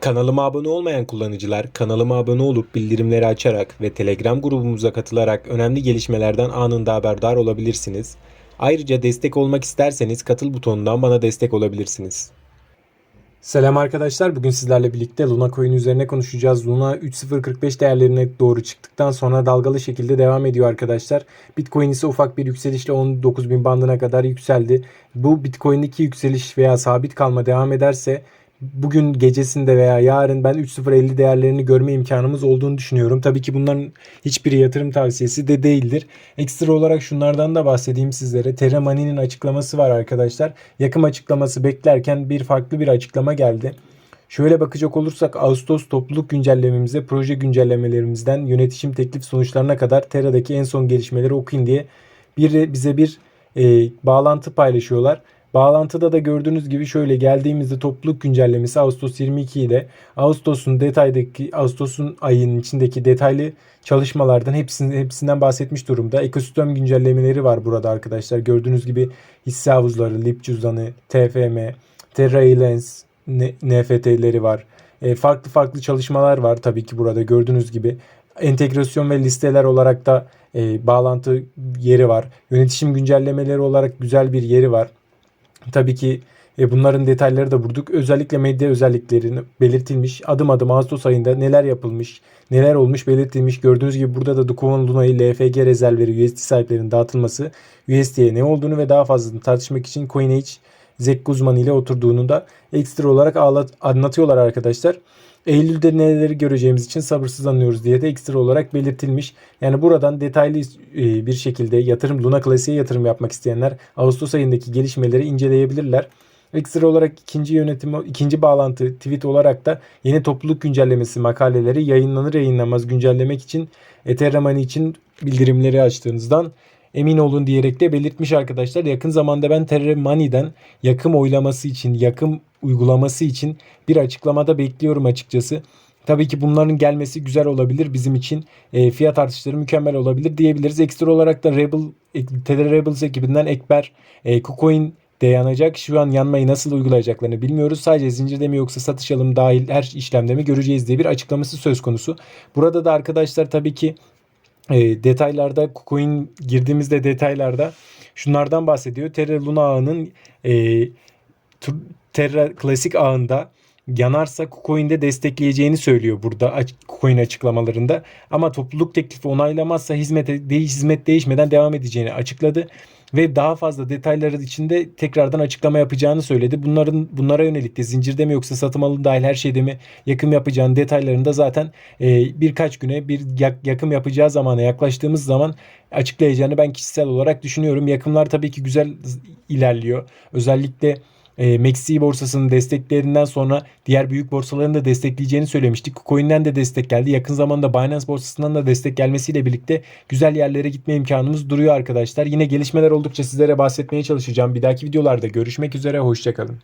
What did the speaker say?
Kanalıma abone olmayan kullanıcılar kanalıma abone olup bildirimleri açarak ve Telegram grubumuza katılarak önemli gelişmelerden anında haberdar olabilirsiniz. Ayrıca destek olmak isterseniz katıl butonundan bana destek olabilirsiniz. Selam arkadaşlar. Bugün sizlerle birlikte Luna Coin üzerine konuşacağız. Luna 3.045 değerlerine doğru çıktıktan sonra dalgalı şekilde devam ediyor arkadaşlar. Bitcoin ise ufak bir yükselişle 19.000 bandına kadar yükseldi. Bu Bitcoin'deki yükseliş veya sabit kalma devam ederse bugün gecesinde veya yarın ben 3.050 değerlerini görme imkanımız olduğunu düşünüyorum. Tabii ki bunların hiçbiri yatırım tavsiyesi de değildir. Ekstra olarak şunlardan da bahsedeyim sizlere. Terra Money'nin açıklaması var arkadaşlar. Yakım açıklaması beklerken bir farklı bir açıklama geldi. Şöyle bakacak olursak Ağustos topluluk güncellememize, proje güncellemelerimizden yönetişim teklif sonuçlarına kadar Terra'daki en son gelişmeleri okuyun diye bir bize bir e, bağlantı paylaşıyorlar. Bağlantıda da gördüğünüz gibi şöyle geldiğimizde topluluk güncellemesi Ağustos 22 ile Ağustos'un detaydaki Ağustos'un ayının içindeki detaylı çalışmalardan hepsinin, hepsinden bahsetmiş durumda. Ekosistem güncellemeleri var burada arkadaşlar. Gördüğünüz gibi hisse havuzları, lip cüzdanı, TFM, Terra Lens, NFT'leri var. E, farklı farklı çalışmalar var tabii ki burada gördüğünüz gibi. Entegrasyon ve listeler olarak da e, bağlantı yeri var. Yönetişim güncellemeleri olarak güzel bir yeri var. Tabii ki e, bunların detayları da bulduk. Özellikle medya özelliklerini belirtilmiş. Adım adım Ağustos ayında neler yapılmış, neler olmuş belirtilmiş. Gördüğünüz gibi burada da Dukovon Luna'yı LFG rezervleri USD sahiplerinin dağıtılması, USD'ye ne olduğunu ve daha fazlasını tartışmak için CoinEdge Zek Guzman ile oturduğunu da ekstra olarak anlatıyorlar arkadaşlar. Eylül'de neleri göreceğimiz için sabırsızlanıyoruz diye de ekstra olarak belirtilmiş. Yani buradan detaylı e, bir şekilde yatırım Luna Classic'e yatırım yapmak isteyenler Ağustos ayındaki gelişmeleri inceleyebilirler. Ekstra olarak ikinci yönetim, ikinci bağlantı tweet olarak da yeni topluluk güncellemesi makaleleri yayınlanır yayınlanmaz güncellemek için Ethereum için bildirimleri açtığınızdan emin olun diyerek de belirtmiş arkadaşlar. Yakın zamanda ben Terra Money'den yakım oylaması için, yakım uygulaması için bir açıklamada bekliyorum açıkçası. Tabii ki bunların gelmesi güzel olabilir bizim için. E, fiyat artışları mükemmel olabilir diyebiliriz. Ekstra olarak da Rebel, Tether Rebels ekibinden Ekber, e, KuCoin de yanacak. Şu an yanmayı nasıl uygulayacaklarını bilmiyoruz. Sadece zincirde mi yoksa satış alım dahil her işlemde mi göreceğiz diye bir açıklaması söz konusu. Burada da arkadaşlar tabii ki e, detaylarda KuCoin girdiğimizde detaylarda şunlardan bahsediyor. Terra Luna ağının e, Terra Klasik ağında yanarsa KuCoin'de destekleyeceğini söylüyor burada KuCoin açıklamalarında. Ama topluluk teklifi onaylamazsa hizmete, de, hizmet değişmeden devam edeceğini açıkladı ve daha fazla detayları içinde tekrardan açıklama yapacağını söyledi. Bunların bunlara yönelik de zincirde mi yoksa satım alım dahil her şeyde mi yakım yapacağını detaylarını da zaten e, birkaç güne bir yakım yapacağı zamana yaklaştığımız zaman açıklayacağını ben kişisel olarak düşünüyorum. Yakımlar tabii ki güzel ilerliyor. Özellikle e, MACD borsasının desteklerinden sonra diğer büyük borsaların da destekleyeceğini söylemiştik. KuCoin'den de destek geldi. Yakın zamanda Binance borsasından da destek gelmesiyle birlikte güzel yerlere gitme imkanımız duruyor arkadaşlar. Yine gelişmeler oldukça sizlere bahsetmeye çalışacağım. Bir dahaki videolarda görüşmek üzere. Hoşçakalın.